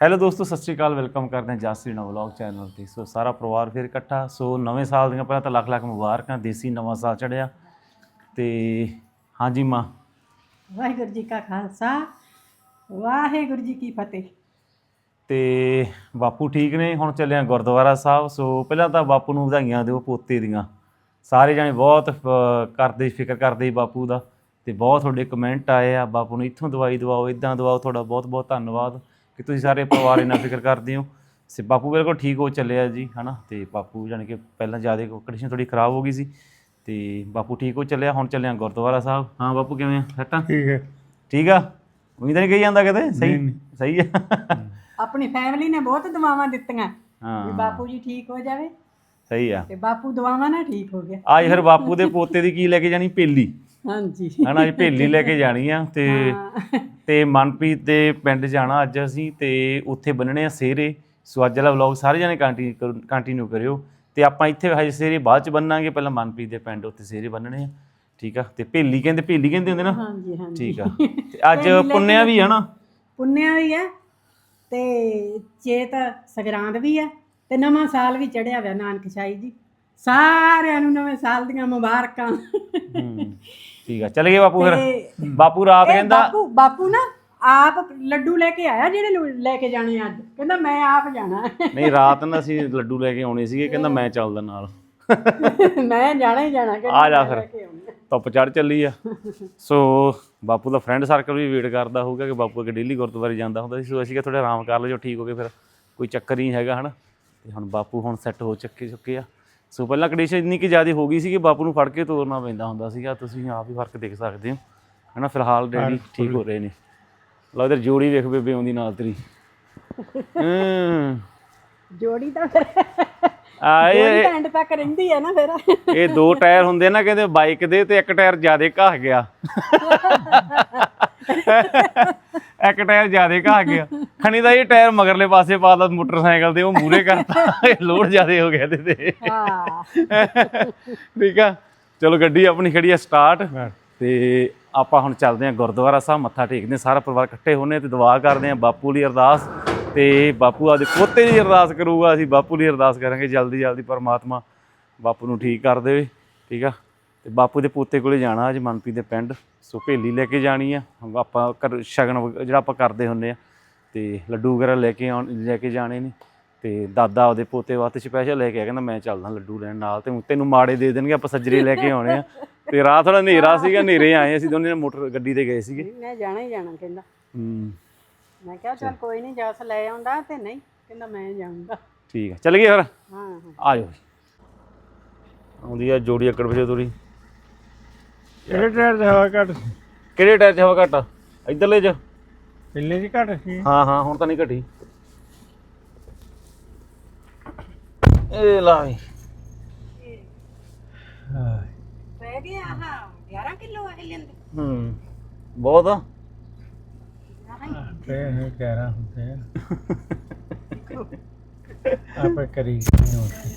Hello ਦੋਸਤੋ ਸਤਿ ਸ਼੍ਰੀ ਅਕਾਲ। Welcome ਕਰਦੇ ਹਾਂ ਜਾਸੀ ਨਵ ਵਲੌਗ ਚੈਨਲ ਤੇ। ਸੋ ਸਾਰਾ ਪਰਿਵਾਰ ਫਿਰ ਇਕੱਠਾ। ਸੋ ਨਵੇਂ ਸਾਲ ਦੀਆਂ ਪਹਿਲਾਂ ਤਾਂ ਲੱਖ ਲੱਖ ਮੁਬਾਰਕਾਂ। ਦੇਸੀ ਨਵਾਂ ਸਾਲ ਚੜਿਆ ਤੇ ਹਾਂਜੀ ਮਾਂ। ਵਾਹਿਗੁਰੂ ਜੀ ਕਾ ਖਾਲਸਾ। ਵਾਹਿਗੁਰੂ ਜੀ ਕੀ ਫਤਿਹ। ਤੇ ਬਾਪੂ ਠੀਕ ਨੇ? ਹੁਣ ਚੱਲੇ ਆ ਗੁਰਦੁਆਰਾ ਸਾਹਿਬ। ਸੋ ਪਹਿਲਾਂ ਤਾਂ ਬਾਪੂ ਨੂੰ ਵਧਾਈਆਂ ਦਿਓ ਪੋਤੇ ਦੀਆਂ। ਸਾਰੇ ਜਾਣੇ ਬਹੁਤ ਅਹ, ਕਰਦੇ ਫਿਕਰ ਕਰਦੇ ਬਾਪੂ ਦਾ। ਤੇ ਬਹੁਤ ਤੁਹਾਡੇ ਕਮੈਂਟ ਆਏ ਆ। ਬਾਪੂ ਨੂੰ ਇੱਥੋਂ ਦਵਾਈ ਦਵਾਓ ਇਦਾਂ ਦਵਾਓ। ਤੁਹਾਡਾ ਬਹੁਤ ਬਹੁਤ ਧੰਨਵਾਦ। ਕਿ ਤੁਸੀਂ ਸਾਰੇ ਪਰਿਵਾਰ ਇਹਨਾਂ ਫਿਕਰ ਕਰਦੇ ਹੋ? ਸੇ ਬਾਪੂ ਬਿਲਕੁਲ ਠੀਕ ਹੋ ਚੱਲਿਆ ਜੀ ਹਨਾ? ਤੇ ਬਾਪੂ ਜਾਣੀ ਕਿ ਪਹਿਲਾਂ ਜ਼ਿਆਦਾ ਕੰਡੀਸ਼ਨ ਥੋੜੀ ਖਰਾਬ ਹੋ ਗਈ ਸੀ। ਤੇ ਬਾਪੂ ਠੀਕ ਹੋ ਚੱਲਿਆ ਹੁਣ ਚੱਲੇ ਆ ਗੁਰਦੁਆਰਾ ਸਾਹਿਬ। ਹਾਂ ਬਾਪੂ ਕਿਵੇਂ ਆ? ਸੱਟਾਂ ਠੀਕ ਹੈ। ਠੀਕ ਆ? ਉਮੀਦ ਨਹੀਂ ਕਹੀ ਜਾਂਦਾ ਕਿਤੇ? ਸਹੀ? ਸਹੀ ਆ। ਆਪਣੀ ਫੈਮਿਲੀ ਨੇ ਬਹੁਤ ਦੁਆਵਾਂ ਦਿੱਤੀਆਂ। ਵੀ ਹਾਂ ਬਾਪੂ ਜੀ ਠੀਕ ਹੋ ਜਾਵੇ। ਸਹੀ ਆ। ਤੇ ਬਾਪੂ ਦੁਆਵਾਂ ਨਾਲ ਠੀਕ ਹੋ ਗਿਆ। ਅੱਜ ਫਿਰ ਬਾਪੂ ਦੇ ਪੋਤੇ ਦੀ ਕੀ ਲੈ ਕੇ ਜਾਣੀ? ਭੇਲੀ ਹਾਂਜੀ। ਹਨਾ ਅੱਜ ਭੇਲੀ ਲੈ ਕੇ ਜਾਣੀ ਆ ਤੇ ਤੇ ਮਨਪ੍ਰੀਤ ਦੇ ਪਿੰਡ ਜਾਣਾ ਅੱਜ ਅਸੀਂ ਤੇ ਉੱਥੇ ਬੰਨਣੇ ਆ ਸੇਰੇ ਸੋ ਅੱਜ ਵਾਲਾ ਵਲੌਗ ਸਾਰੇ ਜਣੇ ਕੰਟੀਨਿਊ ਕਰਿਓ। ਤੇ ਆਪਾਂ ਇੱਥੇ ਹਜੇ ਸੇਰੇ ਬਾਅਦ ਚ ਬੰਨਾਂਗੇ ਪਹਿਲਾਂ ਮਨਪ੍ਰੀਤ ਦੇ ਪਿੰਡ ਉੱਥੇ ਸੇਰੇ ਬੰਨਣੇ ਆ। ਠੀਕ ਆ? ਤੇ ਭੇਲੀ ਕਹਿੰਦੇ ਭੇਲੀ ਕਹਿੰਦੇ ਹੁੰਦੇ ਨਾ? ਹਾਂਜੀ ਹਾਂਜੀ। ਠੀਕ ਆ। ਤੇ ਅੱਜ ਪੁੰਨਿਆ ਵੀ ਆ ਨਾ? ਪੁੰਨਿਆ ਵੀ ਹੈ ਤੇ ਚੇਤ ਸਗਰਾਂਦ ਵੀ ਹੈ ਤੇ ਨਵਾਂ ਸਾਲ ਵੀ ਚੜਿਆ ਹੋਇਆ ਨਾਨਕ ਸ਼ਾਹੀ ਜੀ। ਸਾਰਿਆਂ ਨੂੰ ਨਵੇਂ ਸਾਲ ਦੀਆਂ ਮੁਬਾਰਕਾਂ। ਹੂੰ। ਠੀਕ ਆ ਚੱਲ ਗਏ ਬਾਪੂ ਫਿਰ। ਬਾਪੂ ਰਾਤ ਇਹ ਕਹਿੰਦਾ ਬਾਪੂ ਬਾਪੂ ਨਾ ਆਪ ਲੱਡੂ ਲੈ ਕੇ ਆਇਆ ਜਿਹੜੇ ਲੋ- ਲੈ ਕੇ ਜਾਣੇ ਅੱਜ। ਕਹਿੰਦਾ ਮੈਂ ਆਪ ਜਾਣਾ। ਨਹੀਂ ਰਾਤ ਨੂੰ ਅਸੀਂ ਲੱਡੂ ਲੈ ਕੇ ਆਉਣੇ ਸੀਗੇ ਕਹਿੰਦਾ ਮੈਂ ਚੱਲਦਾ ਨਾਲ। ਮੈਂ ਜਾਣਾ ਹੀ ਜਾਣਾ ਕਹਿੰਦਾ ਆ ਜਾ ਮੈਂ ਫਿਰ। ਕੇ ਆਉਣਾ। ਧੁੱਪ ਚੜ ਚੱਲੀ ਆ। ਸੋ ਬਾਪੂ ਦਾ ਫਰੈਂਡ ਸਰਕਲ ਵੀ ਵੇਟ ਕਰਦਾ ਹੋਊਗਾ ਕਿ ਬਾਪੂ ਅੱਗੇ ਡੇਲੀ ਗੁਰਦੁਆਰੇ ਜਾਂਦਾ ਹੁੰਦਾ ਸੀ। ਸੋ ਅਸੀਂ ਕਿ ਥੋੜਾ ਆਰਾਮ ਕਰ ਲਓ ਜੋ ਠੀਕ ਹੋ ਗਏ ਫਿਰ ਕੋਈ ਚੱਕਰ ਨਹੀਂ ਹੈਗਾ ਹਨਾ। ਤੇ ਹੁਣ ਬਾਪੂ ਹੁਣ ਸੈੱਟ ਹੋ ਚੱਕੇ ਚੁੱਕੇ ਆ। ਸੋ ਪਹਿਲਾਂ ਕੰਡੀਸ਼ਨ ਇੰਨੀ ਕਿ ਜ਼ਿਆਦਾ ਹੋ ਗਈ ਸੀ ਕਿ ਬਾਪੂ ਨੂੰ ਫੜ ਕੇ ਤੋਰਨਾ ਪੈਂਦਾ ਹੁੰਦਾ ਸੀਗਾ। ਤੁਸੀਂ ਆਪ ਹੀ ਫ਼ਰਕ ਦੇਖ ਸਕਦੇ ਹੋ। ਹਨਾ ਫਿਲਹਾਲ ਡੈਡੀ ਠੀਕ ਹੋ ਰਹੇ ਨੇ। ਲਓ ਇਧਰ ਜੋੜੀ ਵੇਖ ਬੇਬੇ ਆਉਂਦੀ ਨਾਲ ਤੇਰੀ। ਜੋੜੀ ਤਾਂ ਫਿਰ ਆ ਤਾਂ ਐਂਡ ਤੱਕ ਰਹਿੰਦੀ ਹੈ ਨਾ ਫਿਰ। ਇਹ ਦੋ ਟਾਇਰ ਹੁੰਦੇ ਨਾ ਕਹਿੰਦੇ ਬਾਈਕ ਦੇ ਤੇ ਇੱਕ ਟਾਇਰ ਜ਼ਿਆਦੇ ਘਾਹ ਗਿਆ। ਇੱਕ ਟਾਇਰ ਜ਼ਿਆਦੇ ਘਾਹ ਗਿਆ ਖਣੀ ਦਾ ਇਹ ਟਾਇਰ ਮਗਰਲੇ ਪਾਸੇ ਪਾਦਾ ਮੋਟਰਸਾਈਕਲ ਤੇ ਉਹ ਮੂਰੇ ਕਰਤਾ। ਇਹ ਲੋਡ ਜ਼ਿਆਦੇ ਹੋ ਗਿਆ ਇਹਦੇ ਤੇ। ਹਾਂ। ਠੀਕ ਆ? ਚਲੋ ਗੱਡੀ ਆਪਣੀ ਖੜੀ ਆ ਸਟਾਰਟ ਤੇ ਆਪਾਂ ਹੁਣ ਚੱਲਦੇ ਆ ਗੁਰਦੁਆਰਾ ਸਾਹਿਬ। ਮੱਥਾ ਟੇਕਦੇ ਸਾਰਾ ਪਰਿਵਾਰ ਇਕੱਠੇ ਹੋਣੇ ਤੇ ਦੁਆ ਕਰਦੇ ਆ ਬਾਪੂ ਲਈ ਅਰਦਾਸ। ਤੇ ਬਾਪੂ ਆਦੇ ਪੋਤੇ ਦੀ ਅਰਦਾਸ ਕਰੂਗਾ ਅਸੀਂ ਬਾਪੂ ਲਈ ਅਰਦਾਸ ਕਰਾਂਗੇ ਜਲਦੀ ਜਲਦੀ ਪਰਮਾਤਮਾ ਬਾਪੂ ਨੂੰ ਠੀਕ ਕਰ ਦੇਵੇ। ਠੀਕ ਆ? ਤੇ ਬਾਪੂ ਦੇ ਪੋਤੇ ਕੋਲੇ ਜਾਣਾ ਅੱਜ ਮਨਪ੍ਰੀਤ ਦੇ ਪਿੰਡ। ਸੋ ਭੇਲੀ ਲੈ ਕੇ ਜਾਣੀ ਆ। ਆਪਾਂ ਘਰ ਸ਼ਗਨ ਜਿਹੜਾ ਆਪਾਂ ਕਰਦੇ ਹੁੰਨੇ ਆ। ਤੇ ਲੱਡੂ ਵਗੈਰਾ ਲੈ ਕੇ ਆਉਣ ਲੈ ਕੇ ਜਾਣੇ ਨੇ। ਤੇ ਦਾਦਾ ਉਹਦੇ ਪੋਤੇ ਵਾਸਤੇ ਸਪੈਸ਼ਲ ਲੈ ਕੇ ਆਇਆ ਕਹਿੰਦਾ ਮੈਂ ਚੱਲਦਾ ਲੱਡੂ ਲੈਣ ਨਾਲ। ਤੇ ਤੈਨੂੰ ਮਾੜੇ ਦੇ ਦੇਣਗੇ ਆਪਾਂ ਸੱਜਰੇ ਲੈ ਕੇ ਆਉਣੇ ਆ। ਤੇ ਰਾਤ ਥੋੜਾ ਹਨੇਰਾ ਸੀਗਾ ਹਨੇਰੇ ਆਏ ਅਸੀਂ ਦੋਨੇ ਮੋਟਰ ਗੱਡੀ ਤੇ ਗਏ ਸੀਗੇ। ਮੈਂ ਜਾਣਾ ਹੀ ਜਾਣਾ ਕਹਿੰਦਾ। ਹੂੰ। ਮੈਂ ਕਿਹਾ ਚੱਲ ਕੋਈ ਨਹੀਂ ਜਸ ਲੈ ਆਉਂਦਾ ਤੇ ਨਹੀਂ ਕਹਿੰਦਾ ਮੈਂ ਜਾਊਂਗਾ। ਠੀਕ ਆ ਚੱਲ ਗਏ ਫਿਰ? ਹਾਂ ਹਾਂ। ਆ ਜਾਓ। ਆਉਂਦੀ ਆ ਜੋੜੀ ਅਕੜ ਵਜੇ ਤੋਰੀ। ਇਹ ਟਾਇਰ ਦਾ ਹਵਾ ਘੱਟ ਸੀ? ਕਿਹੜੇ ਟਾਇਰ 'ਚ ਹਵਾ ਘੱਟ ਆ? ਇੱਧਰਲੇ 'ਚ? ਪਿੱਲੇ ਦੀ ਘੱਟ ਸੀ। ਹਾਂ ਹਾਂ ਹੁਣ ਤਾਂ ਨਹੀਂ ਘਟੀ। ਇਹ ਲਾ ਵੀ। ਹਾਂ ਪੈ ਗਿਆ ਆਹ 11 ਕਿਲੋ ਆ ਲੈਂਦੇ ਹੂੰ ਬਹੁਤ ਆ। ਤੇ ਇਹ ਕਹਿ ਰਹਾ ਹੁੰਦੇ ਆ। ਆਪੇ ਕਰੀ ਨਹੀਂ ਹੁੰਦੀ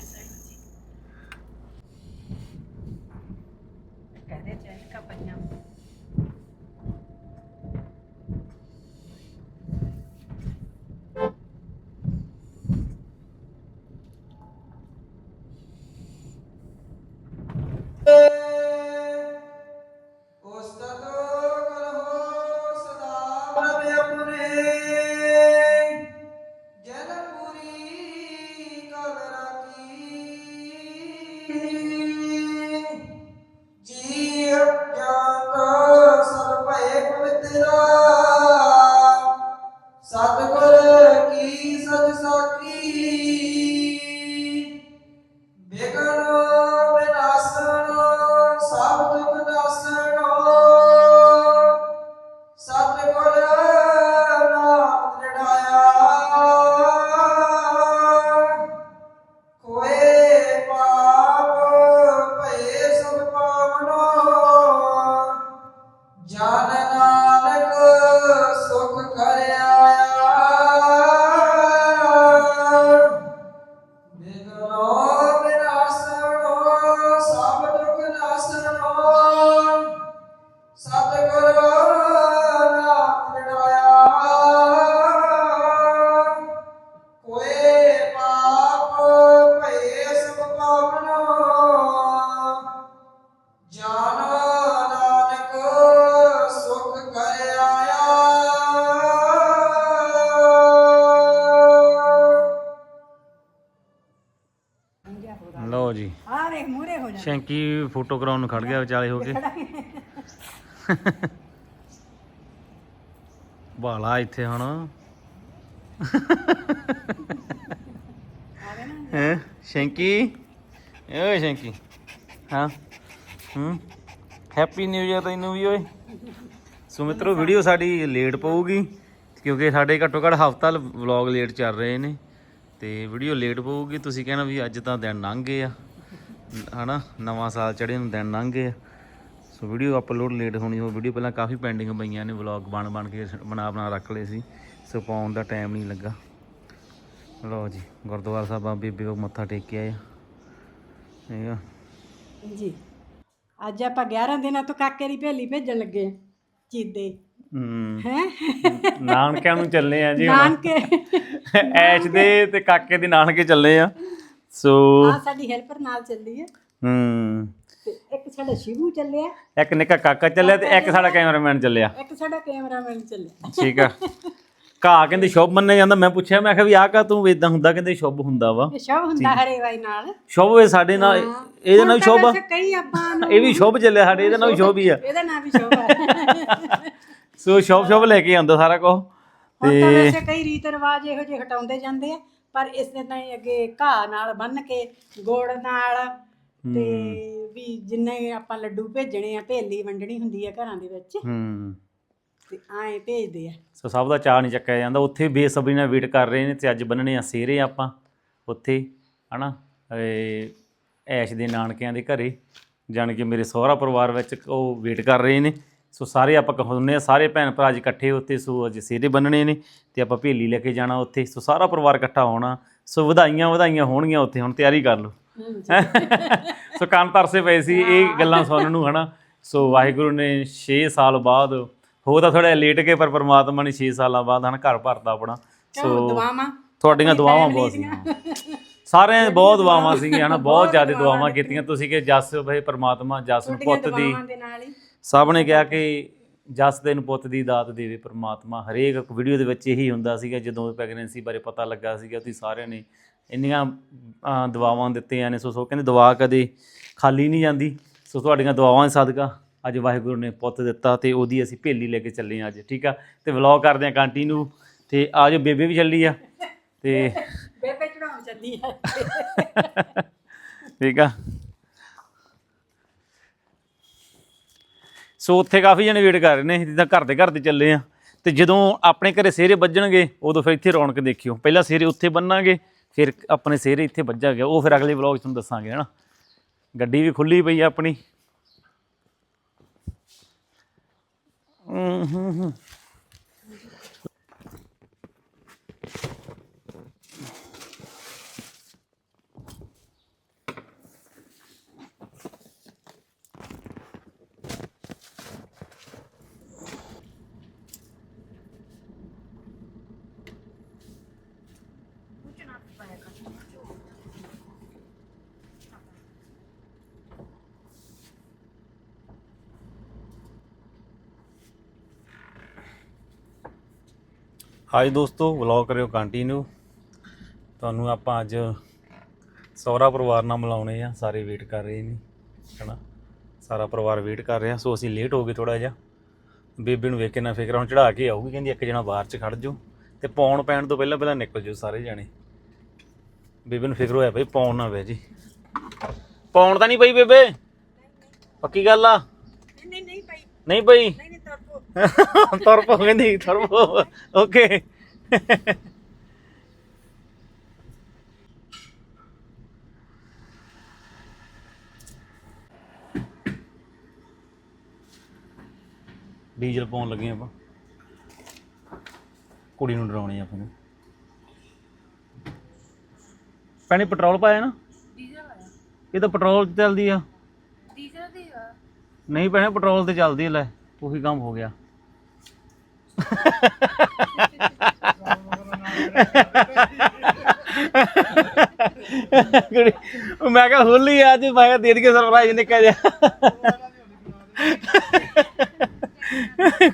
ਸ਼ੈਂਕੀ ਫੋਟੋ ਕਰਾਉਣ ਨੂੰ ਖੜ ਗਿਆ ਵਿਚਾਲੇ ਹੋ ਕੇ। ਬਾਲਾ ਇੱਥੇ ਹੁਣ। ਹੈ? ਸ਼ੈਂਕੀ? ਓਏ ਸ਼ੈਂਕੀ। ਹਾਂ। ਹੂੰ। ਹੈਪੀ ਨਿਊ ਇਅਰ ਤੈਨੂੰ ਵੀ ਓਏ। ਸੋ ਮਿੱਤਰੋ ਵੀਡੀਓ ਸਾਡੀ ਲੇਟ ਪਊਗੀ, ਕਿਉਂਕਿ ਸਾਡੇ ਘੱਟੋ ਘੱਟ ਹਫਤਾ ਵਲੌਗ ਲੇਟ ਚੱਲ ਰਹੇ ਨੇ। ਤੇ ਵੀਡੀਓ ਲੇਟ ਪਊਗੀ, ਤੁਸੀਂ ਕਹਿਣਾ ਵੀ ਅੱਜ ਤਾਂ ਦਿਨ ਲੰਘ ਗਏ ਆ। ਹਨਾ ਨਵਾਂ ਸਾਲ ਚੜ੍ਹੇ ਨੂੰ ਦਿਨ ਲੰਘ ਗਏ ਸੋ ਵੀਡੀਓ ਅਪਲੋਡ ਲੇਟ ਹੋਣੀ ਉਹ ਵੀਡੀਓ ਪਹਿਲਾਂ ਕਾਫੀ ਪੈਂਡਿੰਗ ਪਈਆਂ ਨੇ ਵਲੌਗ ਬਣ ਬਣ ਕੇ ਬਣਾ ਬਣਾ ਰੱਖ ਲਏ ਸੀ। ਸੋ ਪਾਉਣ ਦਾ ਟਾਈਮ ਨਹੀਂ ਲੱਗਾ। ਲਓ ਜੀ ਗੁਰਦੁਆਰਾ ਸਾਹਿਬ ਆ ਬੀਬੀ ਕੋ ਮੱਥਾ ਟੇਕ ਕੇ ਆਏ ਆ। ਠੀਕ ਆ? ਜੀ। ਅੱਜ ਆਪਾਂ 11 ਦਿਨਾਂ ਤੋਂ ਕਾਕੇ ਦੀ ਭੇਲੀ ਭੇਜਣ ਲੱਗੇ ਚੀਦੇ ਹੂੰ। ਹੈ? ਨਾਨਕਿਆਂ ਨੂੰ ਚੱਲੇ ਆ ਜੀ ਨਾਨਕੇ। ਐਸ਼ ਦੇ ਤੇ ਕਾਕੇ ਦੇ ਨਾਨਕੇ ਚੱਲੇ ਆ। ਸੋ ਆ ਸਾਡੀ ਹੈਲਪਰ ਨਾਲ ਚੱਲੀ ਹੈ। ਹੂੰ। ਤੇ ਇੱਕ ਸਾਡਾ ਸ਼ਿਵੂ ਚੱਲਿਆ। ਇੱਕ ਨਿੱਕਾ ਕਾਕਾ ਚੱਲਿਆ ਤੇ ਇੱਕ ਸਾਡਾ ਕੈਮਰਾਮੈਨ ਚੱਲਿਆ। ਇੱਕ ਸਾਡਾ ਕੈਮਰਾਮੈਨ ਚੱਲਿਆ। ਠੀਕ ਆ। ਘਾ ਕਹਿੰਦੇ ਸ਼ੁਭ ਮੰਨਿਆ ਜਾਂਦਾ। ਮੈਂ ਪੁੱਛਿਆ ਮੈਂ ਕਿਹਾ ਵੀ ਆਹ ਕਾ ਤੂੰ ਇਦਾਂ ਹੁੰਦਾ ਕਹਿੰਦੇ ਸ਼ੁਭ ਹੁੰਦਾ ਵਾ। ਇਹ ਸ਼ਭ ਹੁੰਦਾ ਹਰੇ ਵਾਈ ਨਾਲ। ਸ਼ੁਭ ਵੇ ਸਾਡੇ ਨਾਲ ਇਹਦੇ ਨਾਲ ਵੀ ਸ਼ੁਭ ਆ। ਕਈ ਆਪਾਂ ਨੂੰ ਇਹ ਵੀ ਸ਼ੁਭ ਚੱਲਿਆ ਸਾਡੇ ਇਹਦੇ ਨਾਲ ਵੀ ਸ਼ੁਭ ਹੀ ਆ। ਇਹਦਾ ਨਾਂ ਵੀ ਸ਼ਭ ਹੈ ਸੋ ਸ਼ੁਭ ਸ਼ੁਭ ਲੈ ਕੇ ਆਉਂਦਾ ਸਾਰਾ ਕੁਝ ਹੁਣ ਤਾਂ ਵੈਸੇ ਕਈ ਰੀਤ ਰਿਵਾਜ ਇਹੋ ਜਿਹੇ ਹਟਾਉਂਦੇ ਜਾਂਦੇ ਆ। ਪਰ ਇਸ ਦੇ ਤਾਂ ਅੱਗੇ ਘਾਹ ਨਾਲ ਬੰਨ ਕੇ ਗੁੜ ਨਾਲ ਤੇ ਵੀ ਜਿੰਨੇ ਆਪਾਂ ਲੱਡੂ ਭੇਜਣੇ ਆ ਭੇਲੀ ਵੰਡਣੀ ਹੁੰਦੀ ਆ ਘਰਾਂ ਦੇ ਵਿੱਚ। ਹੂੰ। ਤੇ ਐਂ ਭੇਜਦੇ ਆ। ਸੋ ਸਭ ਦਾ ਚਾਹ ਨਹੀਂ ਚੱਕਿਆ ਜਾਂਦਾ। ਉੱਥੇ ਬੇਸਬਰੀ ਨਾਲ ਵੇਟ ਕਰ ਰਹੇ ਨੇ ਤੇ ਅੱਜ ਬੰਨਣੇ ਆ ਸੇਰੇ ਆਪਾਂ ਉੱਥੇ ਹਨਾ? ਇਹ ਐਸ਼ ਦੇ ਨਾਨਕਿਆਂ ਦੇ ਘਰੇ ਜਾਣ ਕੇ ਮੇਰੇ ਸਹੁਰਾ ਪਰਿਵਾਰ ਵਿੱਚ ਉਹ ਵੇਟ ਕਰ ਰਹੇ ਨੇ। ਸੋ ਸਾਰੇ ਆਪਾਂ ਕਹਾਉਂਦੇ ਆ ਸਾਰੇ ਭੈਣ ਭਰਾ ਅੱਜ ਇਕੱਠੇ ਉੱਤੇ ਸੋ ਅੱਜ ਸੇਰੇ ਬੰਨਣੇ ਨੇ ਤੇ ਆਪਾਂ ਭੇਲੀ ਲੈ ਕੇ ਜਾਣਾ ਉੱਥੇ। ਸੋ ਸਾਰਾ ਪਰਿਵਾਰ ਇਕੱਠਾ ਹੋਣਾ। ਸੋ ਵਧਾਈਆਂ ਵਧਾਈਆਂ ਹੋਣਗੀਆਂ ਉੱਥੇ। ਹੁਣ ਤਿਆਰੀ ਕਰ ਲਓ। ਸੋ ਕੰਨ ਤਰਸੇ ਪਏ ਸੀ ਇਹ ਗੱਲਾਂ ਸੁਣਨ ਨੂੰ ਹਨਾ? ਸੋ ਵਾਹਿਗੁਰੂ ਨੇ 6 ਸਾਲ ਬਾਅਦ ਹੋ ਤਾਂ ਥੋੜਾ ਲੇਟ ਕੇ ਪਰ ਪ੍ਰਮਾਤਮਾ ਨੇ 6 ਸਾਲਾਂ ਬਾਅਦ ਹਨਾ ਘਰ ਭਰਤਾ ਆਪਣਾ। ਕਿਉਂ ਦਵਾਵਾਂ ਤੁਹਾਡੀਆਂ ਦੁਆਵਾਂ ਬਹੁਤ ਸੀਗੀਆਂ ਸਾਰਿਆਂ ਬਹੁਤ ਦੁਆਵਾਂ ਸੀਗੀਆਂ ਹਨਾ? ਬਹੁਤ ਜ਼ਿਆਦਾ ਦੁਆਵਾਂ ਕੀਤੀਆਂ। ਤੁਸੀਂ ਕਿ ਜਸ ਭਏ ਪ੍ਰਮਾਤਮਾ ਜਸ ਪੁੱਤ ਦੀ। ਸਭ ਨੇ ਕਿਹਾ ਕਿ ਜਸ ਦੇ ਨੂੰ ਪੁੱਤ ਦੀ ਦਾਤ ਦੇਵੇ ਪ੍ਰਮਾਤਮਾ ਹਰੇਕ ਵੀਡੀਓ ਦੇ ਵਿੱਚ ਇਹੀ ਹੁੰਦਾ ਸੀਗਾ ਜਦੋਂ ਪ੍ਰੈਗਨੈਂਸੀ ਬਾਰੇ ਪਤਾ ਲੱਗਾ ਸੀਗਾ ਤੁਸੀਂ ਸਾਰਿਆਂ ਨੇ ਇੰਨੀਆਂ ਦੁਆਵਾਂ ਦਿੱਤੀਆਂ ਨੇ। ਸੋ ਸੋ ਕਹਿੰਦੇ ਦੁਆ ਕਦੇ ਖਾਲੀ ਨਹੀਂ ਜਾਂਦੀ। ਸੋ ਤੁਹਾਡੀਆਂ ਦੁਆਵਾਂ ਦੇ ਸਦਕਾ ਅੱਜ ਵਾਹਿਗੁਰੂ ਨੇ ਪੁੱਤ ਦਿੱਤਾ ਤੇ ਉਹਦੀ ਅਸੀਂ ਭੇਲੀ ਲੈ ਕੇ ਚੱਲੇ ਹਾਂ ਅੱਜ ਠੀਕ ਆ? ਤੇ ਵਲੌਗ ਕਰਦੇ ਆ ਕੰਟੀਨਿਊ ਤੇ ਆਜੋ ਬੇਬੇ ਵੀ ਚੱਲੀ ਆ। ਤੇ ਬੇਬੇ ਚੜਾਉਣ ਚੱਲੀ ਆ। ਠੀਕ ਆ? ਸੋ ਉੱਥੇ ਕਾਫੀ ਜਣੇ ਵੇਟ ਕਰ ਰਹੇ ਨੇ ਜਿੱਦਾਂ ਘਰ ਦੇ ਘਰ ਦੇ ਚੱਲੇ ਆ ਤੇ ਜਦੋਂ ਆਪਣੇ ਘਰੇ ਸਿਹਰੇ ਵੱਜਣਗੇ, ਉਦੋਂ ਫਿਰ ਇੱਥੇ ਰੌਣਕ ਦੇਖਿਓ। ਪਹਿਲਾਂ ਸੇਰੇ ਉੱਥੇ ਬੰਨਾਂਗੇ, ਫਿਰ ਆਪਣੇ ਸਿਹਰੇ ਇੱਥੇ ਵੱਜਾਂਗੇ। ਉਹ ਫਿਰ ਅਗਲੇ ਵਲੌਗ 'ਚ ਤੁਹਾਨੂੰ ਦੱਸਾਂਗੇ, ਹਨਾ? ਗੱਡੀ ਵੀ ਖੁੱਲੀ ਪਈ ਆ ਆਪਣੀ। ਹੂੰ ਹੂੰ ਹੂੰ। ਹਾਈ ਦੋਸਤੋ ਵਲੌਗ ਕਰਿਓ ਕੰਟੀਨਿਊ ਤੁਹਾਨੂੰ ਆਪਾਂ ਅੱਜ ਸਹੁਰਾ ਪਰਿਵਾਰ ਨਾਲ ਮਿਲਾਉਣੇ ਆ। ਸਾਰੇ ਵੇਟ ਕਰ ਰਹੇ ਨੇ ਹਨਾ? ਸਾਰਾ ਪਰਿਵਾਰ ਵੇਟ ਕਰ ਰਿਹਾ ਸੋ ਅਸੀਂ ਲੇਟ ਹੋ ਗਏ ਥੋੜਾ ਜਿਹਾ। ਬੇਬੇ ਨੂੰ ਵੇਖ ਕੇ ਨਾ ਫਿਕਰ ਹੁਣ ਚੜਾ ਕੇ ਆਊਗੀ ਕਹਿੰਦੀ ਇੱਕ ਜਣਾ ਬਾਹਰ 'ਚ ਖੜ ਜਾਓ। ਤੇ ਪੌਣ ਪੈਣ ਤੋਂ ਪਹਿਲਾਂ ਪਹਿਲਾਂ ਨਿਕਲ ਜਾਓ ਸਾਰੇ ਜਾਣੇ। ਬੇਬੇ ਨੂੰ ਫਿਕਰ ਹੋਇਆ ਬਈ ਪੌਣ ਨਾ ਵੇ ਜੀ। ਪੌਣ ਤਾਂ ਨਹੀਂ ਪਈ ਬੇਬੇ? ਪੱਕੀ ਗੱਲ ਆ? ਨਹੀਂ ਨਹੀਂ ਭਾਈ ਨਹੀਂ ਪਈ। ਨਹੀਂ ਨਹੀਂ ਤੁਰਪੋ ਕਹਿੰਦੀ ਤੁਰਪੋ ਓਕੇ ਡੀਜ਼ਲ ਪਾਉਣ ਲੱਗੇ ਆਪਾਂ। ਕੁੜੀ ਨੂੰ ਡਰਾਉਣੀ ਆਪਾਂ ਨੇ। ਪੈਣੀ ਪੈਟਰੋਲ ਪਾਇਆ ਨਾ? ਇਹ ਤਾਂ ਪੈਟਰੋਲ ਤੇ ਚੱਲਦੀ ਆ। ਨਹੀਂ ਭੈਣੇ ਪੈਟਰੋਲ ਤੇ ਚੱਲਦੀ ਆ, ਲੈ ਉਹੀ ਕੰਮ ਹੋ ਗਿਆ। ਕੁੜੀ, ਉਹ ਮੈਂ ਕਿਹਾ ਹੋਲੀ ਆ ਅੱਜ, ਮੈਂ ਕਿਹਾ ਦੇ ਦਈਏ ਸਰਪ੍ਰਾਈਜ਼ ਨਿੱਕਾ ਜਿਹਾ।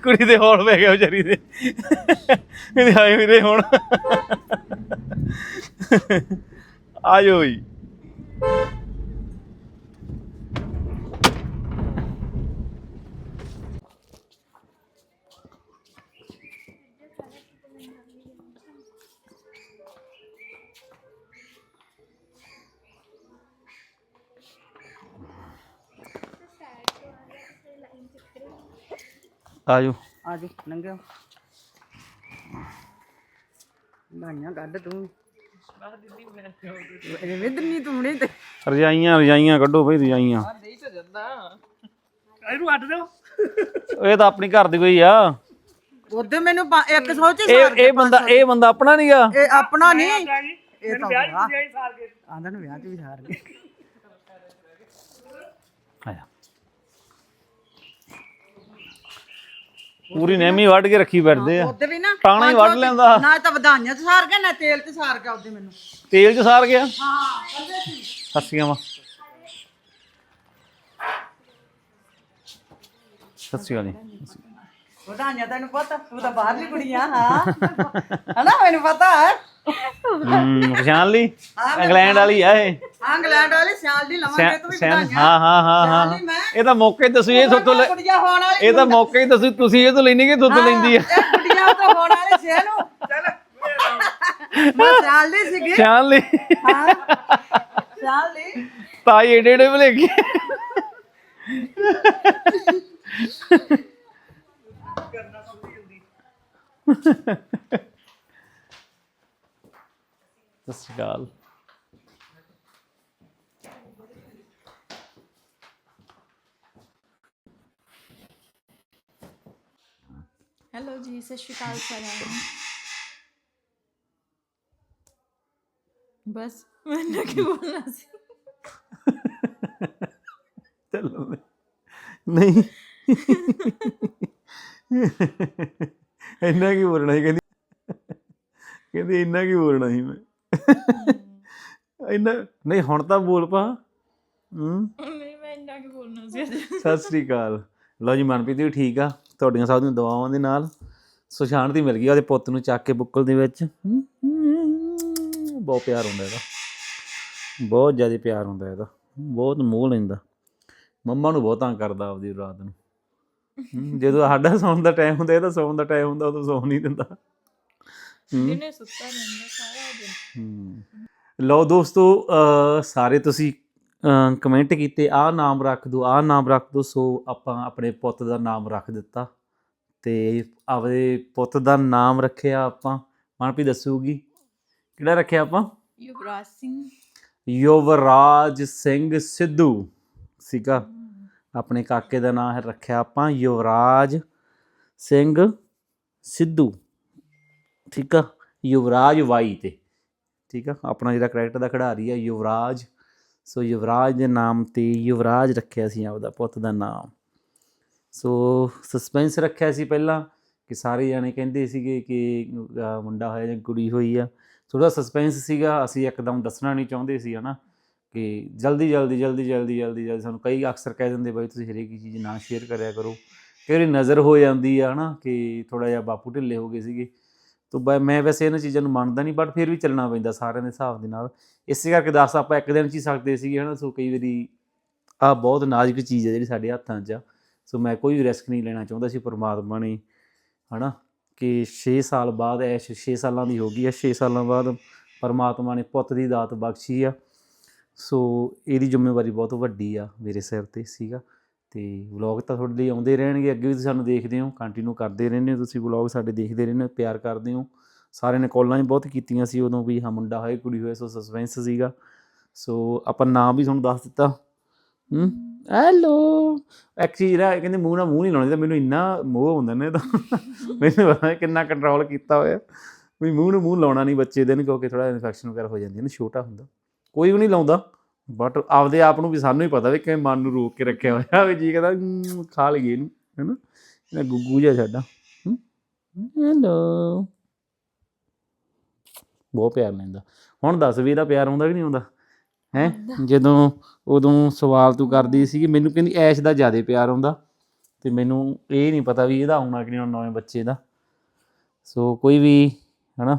ਕੁੜੀ ਦੇ ਹੌਲ ਪੈ ਗਿਆ ਵਿਚਾਰੀ ਦੇ। ਇਹਦੇ ਆਏ ਵੀਰੇ ਹੁਣ। ਆਜੋ ਜੀ ਆਜੋ। ਆ ਜਾ ਲੰਘਿਓ। ਗਾਈਆਂ ਕੱਢ ਤੂੰ। ਇਹ ਵਿਦਨੀ ਤੂੰ ਨਹੀਂ ਤੇ। ਰਜਾਈਆਂ ਰਜਾਈਆਂ ਕੱਢੋ ਬਈ ਰਜਾਈਆਂ। ਨਹੀਂ ਤੇ ਜੱਦਾ। ਇਹ ਤਾਂ ਆਪਣੀ ਘਰ ਦੀ ਕੋਈ ਆ। ਉਹਦੇ ਮੈਨੂੰ ਪਾ- ਇੱਕ ਸੋਚ ਇਹ ਇਹ ਬੰਦਾ ਇਹ ਬੰਦਾ ਆਪਣਾ ਨਹੀਂਗਾ ਇਹ ਆਪਣਾ ਨਹੀਂ। ਇਹ ਤਾਂ ਵਿਆਹ ਆਂਦਾ ਨੂੰ ਵਿਆਹ ਚ ਵੀ ਸਾਰ ਗਏ ਪੂਰੀ ਨਹਿਮੀ ਵੱਢ ਕੇ ਰੱਖੀ ਬੈਠਦੇ ਆ। ਉਹਦੇ ਵੀ ਨਾ ਟਾਣਾ ਹੀ ਵੱਢ ਲੈਂਦਾ ਨਾ ਤਾਂ ਵਧਾਈਆਂ ਚ ਸਾਰ ਗਿਆ ਨਾ ਤੇਲ ਚ ਸਾਰ ਗਿਆ ਉਹਦੇ ਮੈਨੂੰ। ਤੇਲ ਚ ਸਾਰ ਗਿਆ? ਹਾਂ ਕਹਿੰਦੇ ਸੀ। ਸੱਸੀਆਂ ਵਾ ਸੱਸੀਆਂ ਜੀ। ਵਧਾਈਆਂ ਤੈਨੂੰ ਪਤਾ ਤੂੰ ਤਾਂ ਬਾਹਰਲੀ ਕੁੜੀ ਆ ਹਾਂ। ਹਨਾ ਮੈਨੂੰ ਪਤਾ ਹੈ। ਹੂੰ ਪਛਾਣ ਲਈ? ਇੰਗਲੈਂਡ ਵਾਲੀ ਆ ਇਹ। ਇੰਗਲੈਂਡ ਵਾਲੀ ਸਿਆਲ ਦੀ ਲਵਾਂਗੇ ਤੂੰ ਵੀ ਸੈਨ ਹਾਂ ਹਾਂ ਹਾਂ ਹਾਂ। ਸਿਆਲ ਦੀ ਮੈਂ। ਇਹ ਤਾਂ ਮੌਕੇ ਤੇ ਤੁਸੀਂ ਇਹ ਸੋਤੋਂ ਲੈ ਕੁੜੀਆਂ ਹੋਣ ਵਾਲੀ ਇਹ ਤਾਂ ਮੌਕੇ ਹੀ ਤੁਸੀਂ ਤੁਸੀਂ ਇਹ ਤੋਂ ਲੈਣੀ ਕਿ ਦੁੱਧ ਲੈਂਦੀ ਆ? ਇਹ ਕੁੜੀਆਂ ਤਾਂ ਹੋਣ ਵਾਲੀ ਸੀ ਇਹਨੂੰ ਚੱਲ ਮੈਂ ਸਿਆਲ ਦੀ ਸੀਗੀ। ਪਛਾਣ ਲਈ। ਹਾਂ ਸਿਆਲ ਦੀ। ਤਾਈ ਏਡੇ ਏਡੇ ਭਲੇਖੇ। ਸਤਿ ਸ਼੍ਰੀ ਅਕਾਲ। ਹੈਲੋ ਜੀ ਸਤਿ ਸ਼੍ਰੀ ਅਕਾਲ ਸਾਰਿਆਂ ਨੂੰ। ਬਸ ਮੈਂ ਕੀ ਬੋਲਣਾ ਸੀ? ਚੱਲੋ ਨਹੀਂ। ਇੰਨਾ ਕੀ ਬੋਲਣਾ ਸੀ? ਕਹਿੰਦੀ ਕਹਿੰਦੀ ਇੰਨਾ ਕੀ ਬੋਲਣਾ ਸੀ ਮੈਂ? ਇੰਨਾ ਨਹੀਂ ਹੁਣ ਤਾਂ ਬੋਲ ਪਾ। ਹੂੰ। ਨਹੀਂ ਮੈਂ ਇੰਨਾ ਕੀ ਬੋਲਣਾ ਸੀ ਅੱਜ ਸਤਿ ਸ੍ਰੀ ਅਕਾਲ। ਲਓ ਜੀ ਮਨਪ੍ਰੀਤ ਵੀ ਠੀਕ ਆ। ਤੁਹਾਡੀਆਂ ਸਭ ਦੀਆਂ ਦੁਆਵਾਂ ਦੇ ਨਾਲ ਸੋ ਸ਼ਾਂਤੀ ਮਿਲ ਗਈ ਉਹਦੇ ਪੁੱਤ ਨੂੰ ਚੱਕ ਕੇ ਬੁੱਕਲ ਦੇ ਵਿੱਚ। ਬਹੁਤ ਪਿਆਰ ਹੁੰਦਾ ਇਹਦਾ। ਬਹੁਤ ਜ਼ਿਆਦਾ ਪਿਆਰ ਹੁੰਦਾ ਇਹਦਾ। ਬਹੁਤ ਮੋਹ ਲੈਂਦਾ। ਮੰਮਾ ਨੂੰ ਬਹੁਤ ਤੰਗ ਕਰਦਾ ਆਪਦੀ ਰਾਤ ਨੂੰ। ਜਦੋਂ ਸਾਡਾ ਸੌਣ ਦਾ ਟਾਈਮ ਹੁੰਦਾ ਇਹਦਾ ਸੌਣ ਦਾ ਟਾਈਮ ਹੁੰਦਾ ਉਦੋਂ ਸੌਣ ਨਹੀਂ ਦਿੰਦਾ। ਦਿਨੇ ਸੁੱਤਾ ਰਹਿੰਦਾ ਸਾਰਾ ਦਿਨ। ਹਮ। ਲਓ ਦੋਸਤੋ ਸਾਰੇ ਤੁਸੀਂ ਕਮੈਂਟ ਕੀਤੇ ਆਹ ਨਾਮ ਰੱਖ ਦਿਓ ਆਹ ਨਾਮ ਰੱਖ ਦਿਓ ਸੋ ਆਪਾਂ ਆਪਣੇ ਪੁੱਤ ਦਾ ਨਾਮ ਰੱਖ ਦਿੱਤਾ। ਤੇ ਆਪਦੇ ਪੁੱਤ ਦਾ ਨਾਮ ਰੱਖਿਆ ਆਪਾਂ। ਮਨਪ੍ਰੀਤ ਦੱਸੂਗੀ। ਕਿਹੜਾ ਰੱਖਿਆ ਆਪਾਂ? ਯੁਵਰਾਜ ਸਿੰਘ। ਯੁਵਰਾਜ ਸਿੰਘ ਸਿੱਧੂ। ਸੀਗਾ। ਆਪਣੇ ਕਾਕੇ ਦਾ ਨਾਮ ਰੱਖਿਆ ਆਪਾਂ। ਯੁਵਰਾਜ ਸਿੰਘ ਸਿੱਧੂ। ਠੀਕ ਆ? ਯੁਵਰਾਜ ਵਾਈ ਤੇ। ਠੀਕ ਆ? ਆਪਣਾ ਜਿਹੜਾ ਕਰੈਕਟਰ ਦਾ ਖਿਡਾਰੀ ਆ, ਯੁਵਰਾਜ। ਸੋ ਯੁਵਰਾਜ ਦੇ ਨਾਮ ਤੇ ਯੁਵਰਾਜ ਰੱਖਿਆ ਸੀ ਆਪਦਾ ਪੁੱਤ ਦਾ ਨਾਮ। ਸੋ ਸਸਪੈਂਸ ਰੱਖਿਆ ਸੀ ਪਹਿਲਾਂ ਕਿ ਸਾਰੇ ਜਾਣੇ ਕਹਿੰਦੇ ਸੀਗੇ ਕਿ ਮੁੰਡਾ ਹੋਇਆ ਜਾਂ ਕੁੜੀ ਹੋਈ ਆ। ਥੋੜਾ ਸਸਪੈਂਸ ਸੀਗਾ, ਅਸੀਂ ਇੱਕਦਮ ਦੱਸਣਾ ਨਹੀਂ ਚਾਹੁੰਦੇ ਸੀ, ਹਨਾ? ਕਿ ਜਲਦੀ ਜਲਦੀ ਜਲਦੀ ਜਲਦੀ ਜਲਦੀ ਜਲਦੀ ਸਾਨੂੰ ਕਈ ਅਕਸਰ ਕਹਿ ਦਿੰਦੇ, ਬਾਈ ਤੁਸੀਂ ਹਰੇਕ ਚੀਜ਼ ਨਾ ਸ਼ੇਅਰ ਕਰਿਆ ਕਰੋ। ਕਈ ਵਾਰੀ ਨਜ਼ਰ ਹੋ ਜਾਂਦੀ ਆ, ਹਨਾ? ਕਿ ਥੋੜਾ ਜਿਹਾ ਬਾਪੂ ਢਿੱਲੇ ਹੋ ਗਏ ਸੀਗੇ। ਤੋ ਬਈ ਮੈਂ ਵੈਸੇ ਇਹਨਾਂ ਚੀਜ਼ਾਂ ਨੂੰ ਮੰਨਦਾ ਨਹੀਂ ਬਟ ਫਿਰ ਵੀ ਚੱਲਣਾ ਪੈਂਦਾ ਸਾਰਿਆਂ ਦੇ ਹਿਸਾਬ ਦੇ ਨਾਲ। ਇਸੇ ਕਰਕੇ ਦੱਸ ਆਪਾਂ ਇੱਕ ਦਿਨ ਚ ਹੀ ਸਕਦੇ ਸੀਗੇ, ਹਨਾ? ਸੋ ਕਈ ਵਾਰੀ ਆ ਬਹੁਤ ਨਾਜ਼ੁਕ ਚੀਜ਼ ਹੈ ਜਿਹੜੀ ਸਾਡੇ ਹੱਥਾਂ 'ਚ ਆ। ਸੋ ਮੈਂ ਕੋਈ ਵੀ ਰਿਸਕ ਨਹੀਂ ਲੈਣਾ ਚਾਹੁੰਦਾ ਸੀ, ਪਰਮਾਤਮਾ ਨੇ, ਹਨਾ? ਕਿ 6 ਸਾਲ ਬਾਅਦ ਐਸ਼ 6 ਸਾਲਾਂ ਦੀ ਹੋ ਗਈ ਹੈ 6 ਸਾਲਾਂ ਬਾਅਦ ਪਰਮਾਤਮਾ ਨੇ ਪੁੱਤ ਦੀ ਦਾਤ ਬਖਸ਼ੀ ਆ। ਸੋ ਇਹਦੀ ਜ਼ਿੰਮੇਵਾਰੀ ਬਹੁਤ ਵੱਡੀ ਆ ਮੇਰੇ ਸਿਰ ਤੇ ਸੀਗਾ। ਤੇ ਵਲੌਗ ਤਾਂ ਤੁਹਾਡੇ ਲਈ ਆਉਂਦੇ ਰਹਿਣਗੇ, ਅੱਗੇ ਵੀ ਤੁਸੀਂ ਸਾਨੂੰ ਦੇਖਦੇ ਹੋ ਕੰਟੀਨਿਊ ਕਰਦੇ ਰਹਿੰਦੇ ਹੋ ਤੁਸੀਂ ਵਲੌਗ ਸਾਡੇ ਦੇਖਦੇ ਰਹਿੰਦੇ ਹੋ, ਪਿਆਰ ਕਰਦੇ ਹੋ। ਸਾਰਿਆਂ ਨੇ ਕਾਲਾਂ ਵੀ ਬਹੁਤ ਕੀਤੀਆਂ ਸੀ ਉਦੋਂ ਵੀ, ਹਾਂ ਮੁੰਡਾ ਹੋਏ ਕੁੜੀ ਹੋਏ ਸੋ ਸਸਪੈਂਸ ਸੀਗਾ। ਸੋ ਆਪਾਂ ਨਾਮ ਵੀ ਤੁਹਾਨੂੰ ਦੱਸ ਦਿੱਤਾ। ਹੂੰ? ਹੈਲੋ ਐਕਚੁਅਲੀ ਜਿਹੜਾ ਕਹਿੰਦੇ ਮੂੰਹ ਨਾਲ ਮੂੰਹ ਨਹੀਂ ਲਾਉਣਾ ਚਾਹੀਦਾ, ਮੈਨੂੰ ਇੰਨਾ ਮੋਹ ਹੁੰਦਾ ਨੇ ਤਾਂ ਮੈਨੂੰ ਪਤਾ ਕਿੰਨਾ ਕੰਟਰੋਲ ਕੀਤਾ ਹੋਇਆ। ਵੀ ਮੂੰਹ ਨੂੰ ਮੂੰਹ ਲਾਉਣਾ ਨਹੀਂ ਬੱਚੇ ਦੇ ਨੂੰ ਕਿਉਂਕਿ ਥੋੜਾ ਇਨਫੈਕਸ਼ਨ ਵਗੈਰਾ ਹੋ ਜਾਂਦੀ ਹੈ ਨਾ, ਛੋਟਾ ਹੁੰਦਾ। ਕੋਈ ਵੀ ਨਹੀਂ ਲਾਉਂਦਾ। ਬਟ ਆਪਦੇ ਆਪ ਨੂੰ ਵੀ ਸਾਨੂੰ ਹੀ ਪਤਾ ਵੀ ਕਿਵੇਂ ਮਨ ਨੂੰ ਰੋਕ ਕੇ ਰੱਖਿਆ ਹੋਇਆ ਵੀ ਜੀ ਕਹਿੰਦਾ "ਹਮ, ਖਾ ਲਈਏ ਇਹਨੂੰ ਹੈਨਾ? ਇਹਦਾ ਗੁੱਗੂ ਜਿਹਾ ਸਾਡਾ। ਹੈਲੋ ਬਹੁਤ ਪਿਆਰ ਲੈਂਦਾ ਹੁਣ ਦੱਸ ਵੀ ਇਹਦਾ ਪਿਆਰ ਆਉਂਦਾ ਕਿ ਨਹੀਂ ਆਉਂਦਾ? ਹੈ? ਜਦੋਂ ਉਦੋਂ ਸਵਾਲ ਤੂੰ ਕਰਦੀ ਸੀ ਮੈਨੂੰ ਕਹਿੰਦੀ ਐਸ਼ ਦਾ ਜ਼ਿਆਦਾ ਪਿਆਰ ਆਉਂਦਾ। ਤੇ ਮੈਨੂੰ ਇਹ ਨਹੀਂ ਪਤਾ ਵੀ ਇਹਦਾ ਆਉਣਾ ਕਿ ਨਹੀਂ ਆਉਣਾ ਨਵੇਂ ਬੱਚੇ ਦਾ। ਸੋ ਕੋਈ ਵੀ ਹਨਾ?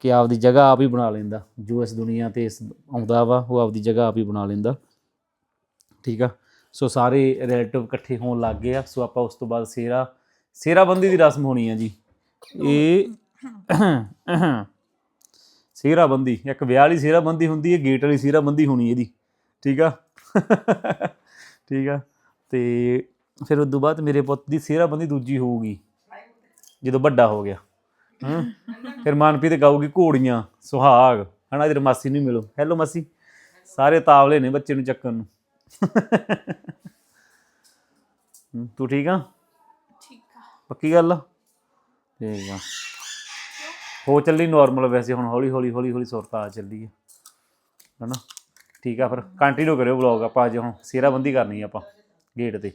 ਕਿ ਆਪਦੀ ਜਗ੍ਹਾ ਆਪ ਹੀ ਬਣਾ ਲੈਂਦਾ। ਜੋ ਇਸ ਦੁਨੀਆ ਤੇ ਇਸ ਆਉਂਦਾ ਵਾ ਉਹ ਆਪਦੀ ਜਗ੍ਹਾ ਆਪ ਹੀ ਬਣਾ ਲੈਂਦਾ। ਠੀਕ ਆ? ਸੋ ਸਾਰੇ ਰਿਲੇਟਿਵ ਇਕੱਠੇ ਹੋਣ ਲੱਗ ਗਏ ਆ। ਸੋ ਆਪਾਂ ਉਸ ਤੋਂ ਬਾਅਦ ਸੇਰਾ ਸੇਰਾਬੰਦੀ ਦੀ ਰਸਮ ਹੋਣੀ ਆ ਜੀ। ਇਹ ਸੇਰਾਬੰਦੀ ਇੱਕ ਵਿਆਹ ਵਾਲੀ ਸੇਰਾਬੰਦੀ ਹੁੰਦੀ ਹੈ ਗੇਟ ਵਾਲੀ ਸੇਰਾਬੰਦੀ ਹੋਣੀ ਇਹਦੀ। ਠੀਕ ਆ? ਠੀਕ ਆ? ਤੇ ਫਿਰ ਉਸ ਤੋਂ ਬਾਅਦ ਮੇਰੇ ਪੁੱਤ ਦੀ ਸਿਹਰਾਬੰਦੀ ਦੂਜੀ ਹੋਊਗੀ। ਜਦੋਂ ਵੱਡਾ ਹੋ ਗਿਆ। ਹਾਂ ਫਿਰ ਮਨਪ੍ਰੀਤ ਗਾਊਗੀ ਘੋੜੀਆਂ ਸੁਹਾਗ। ਹਨਾ ਤੇਰੀ ਮਾਸੀ ਨੂੰ ਮਿਲੋ। ਹੈਲੋ ਮਾਸੀ। ਸਾਰੇ ਤਾਵਲੇ ਨੇ ਬੱਚੇ ਨੂੰ ਚੱਕਣ ਨੂੰ। ਹੂੰ, ਤੂੰ ਠੀਕ ਆ? ਠੀਕ ਆ। ਪੱਕੀ ਗੱਲ ਆ? ਠੀਕ ਆ। ਹੋ ਚੱਲੀ ਨਾਰਮਲ ਵੈਸੇ ਹੁਣ ਹੌਲੀ ਹੌਲੀ ਹੌਲੀ ਹੌਲੀ ਸੁਰਤ ਆ ਚੱਲੀ ਹੈ ਹਨਾ? ਠੀਕ ਆ ਫਿਰ। ਕੰਟੀਨਿਊ ਕਰਿਓ ਵਲੌਗ ਆਪਾਂ ਅੱਜ ਹੁਣ। ਸਿਹਰਾਬੰਦੀ ਕਰਨੀ ਆ ਆਪਾਂ ਗੇਟ ਤੇ।